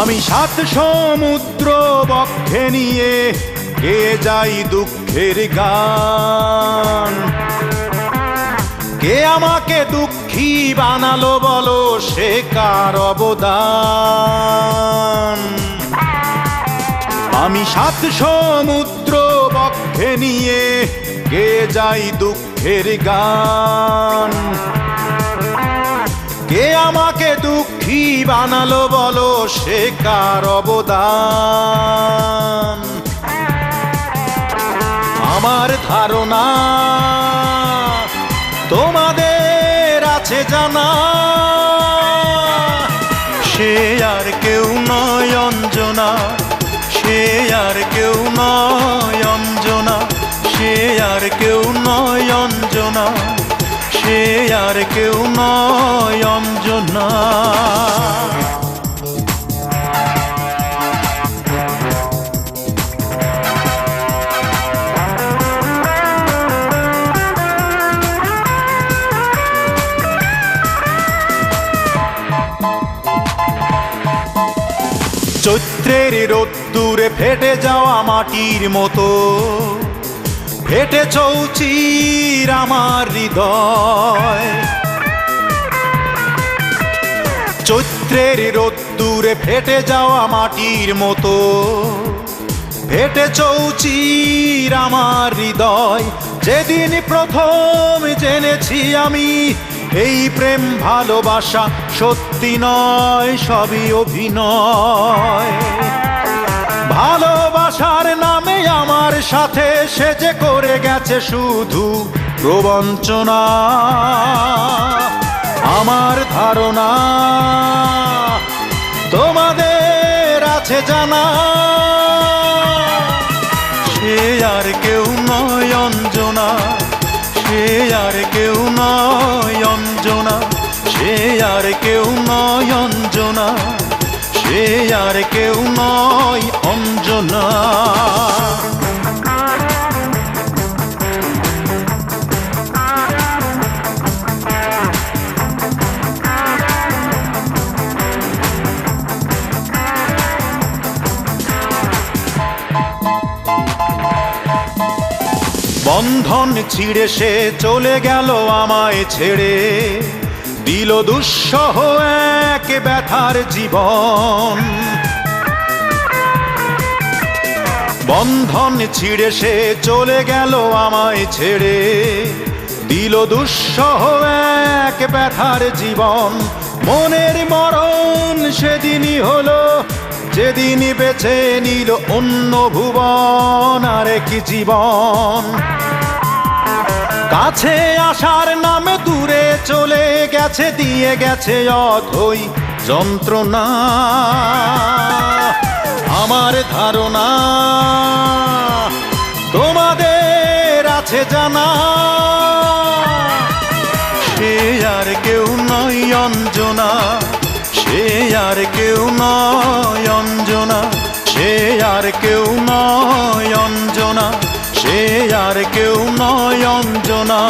আমি সাত সমুদ্র বক্ষে নিয়ে কে যাই দুঃখের গান? কে আমাকে দুঃখী বানালো বলো সে কার অবদান? আমি সাত সমুদ্র বক্ষে নিয়ে কে যাই দুঃখের গান? কে আমাকে দুঃখী বানালো বলো সে কার অবদান? আমার ধারণা তোমাদের আছে জানা। সে আর কেউ নয় অঞ্জনা, সে আর কেউ নয় আর কেউ নয় অঞ্জনা। চৈত্রের রোদ্দুরে ফেটে যাওয়া মাটির মতো। ফেটে চৌচির আমার হৃদয়। চৈত্রের রোদ্দুরে ফেটে যাওয়া মাটির মতো। ফেটে চৌচির আমার হৃদয়, যেদিন প্রথম জেনেছি আমি, এই প্রেম ভালোবাসা সত্যি নয়, সবই অভিনয়। ভালোবাসার নামে আমার সাথে সে যে করে গেছে শুধু প্রবঞ্চনা। আমার ধারণা, তোমাদের আছে জানা। সে আর কেউ নয় অঞ্জনা, সে আর কেউ নয় অঞ্জনা, সে আর কেউ নয় অঞ্জনা। সে আর কেউ নয় অঞ্জনা। বন্ধন ছিঁড়ে সে চলে গেল আমায় ছেড়ে। দিল দুঃসহ এক ব্যথার জীবন। বন্ধন ছিঁড়ে সে চলে গেল আমায় ছেড়ে। দিল দুঃসহ এক ব্যথার জীবন। মনের মরণ সেদিনই হলো, যেদিনই বেছে নিল অন্য ভুবন। আর কি জীবন। কাছে আসার নামে দূরে চলে গেছে, দিয়ে গেছে অথই যন্ত্রণা। আমার ধারণা, তোমাদের আছে জানা। সে আর কেউ নয় অঞ্জনা, সে আর কেউ নয় অঞ্জনা, সে আর কেউ নয় অঞ্জনা, সে আর কেউ নয় অঞ্জনা।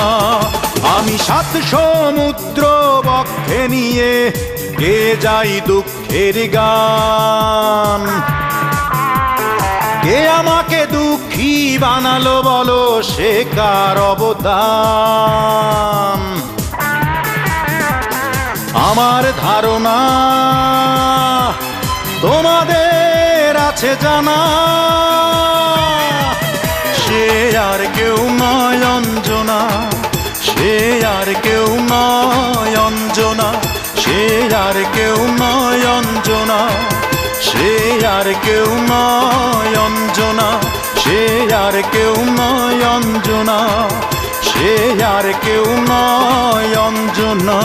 আমি সাত সমুদ্র বক্ষে নিয়ে গে যাই দুঃখের গান? কে আমাকে দুঃখী বানালো বলো সে কার অবদান? আমার ধারণা তোমাদের আছে জানা। সে আর কেউ নয় আর কেউ নয় অঞ্জনা, সে আর কেউ নয় অঞ্জনা, সে আর কেউ নয় অঞ্জনা, সে আর কেউ নয় অঞ্জনা, সে আর কেউ নয় অঞ্জনা।